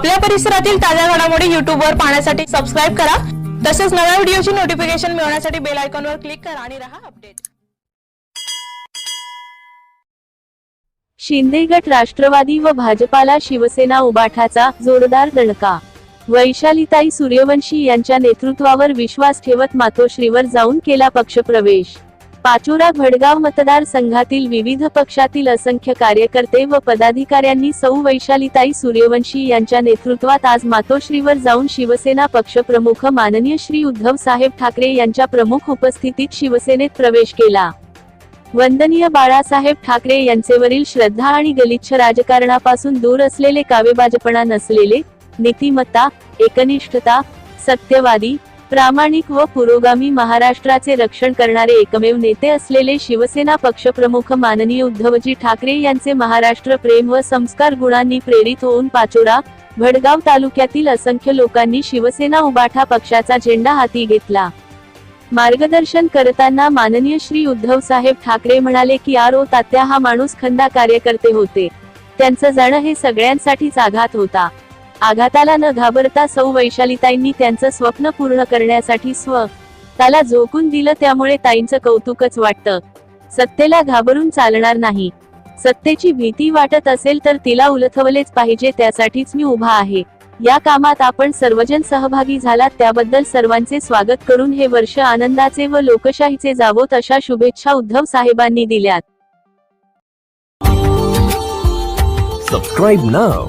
आपल्या परिसरातील ताज्या घडामोडी YouTube वर पाहण्यासाठी सबस्क्राईब करा. तसेच नव्या व्हिडिओची नोटिफिकेशन मिळवण्यासाठी बेल आयकॉनवर क्लिक करा आणि रहा अपडेट शिंदे गट राष्ट्रवादी व भाजपाला शिवसेना उबाठाचा जोरदार दणका. वैशालीताई सूर्यवंशी यांच्या नेतृत्वावर विश्वास ठेवत मातोश्रीवर जाऊन केला पक्षप्रवेश. पाचोरा भडगाव मतदारसंघातील विविध पक्षातील असंख्य कार्यकर्ते व पदाधिकाऱ्यांनी सौ वैशालीताई सूर्यवंशी यांच्या नेतृत्वात आज मातोश्रीवर जाऊन शिवसेना पक्षप्रमुख माननीय श्री उद्धव साहेब ठाकरे यांच्या प्रमुख उपस्थितीत शिवसेनेत प्रवेश केला. वंदनीय बाळासाहेब ठाकरे यांचेवरील श्रद्धा आणि गलिच्छ राजकारणापासून दूर असलेले कावेबाजपणा नसलेले नीतिमत्ता एकनिष्ठता सत्यवादी प्रामाणिक व पुरोगामी महाराष्ट्राचे रक्षण करणारे एकमेव नेते असलेले शिवसेना पक्षप्रमुख माननीय उद्धवजी ठाकरे यांचे महाराष्ट्र प्रेम व संस्कार गुणांनी प्रेरित होऊन पाचोरा भडगाव तालुक्यातील असंख्य लोकांनी शिवसेना उबाठा पक्षाचा झेंडा हाती घेतला. मार्गदर्शन करताना माननीय श्री उद्धव साहेब ठाकरे म्हणाले की आर ओ तात्या हा माणूस खंदा कार्यकर्ते होते. त्यांचं जाणं हे सगळ्यांसाठीच आघात होता. आघाताला न घाबरता सौ वैशालीताईंनी त्यांचं स्वप्न पूर्ण करण्यासाठी स्व त्याला झोकून दिलं त्यामुळे ताईंचं कौतुकच वाटतं. सत्तेला घाबरून चालणार नाही. सत्तेची भीती वाटत असेल तर तिला उलथवलेच पाहिजे त्यासाठीच मी उभा आहे. या कामात आपण सर्वजण सहभागी झालात त्याबद्दल सर्वांचे स्वागत करून हे वर्ष आनंदाचे व लोकशाहीचे जावोत अशा शुभेच्छा उद्धव साहेबांनी दिल्यात. Subscribe now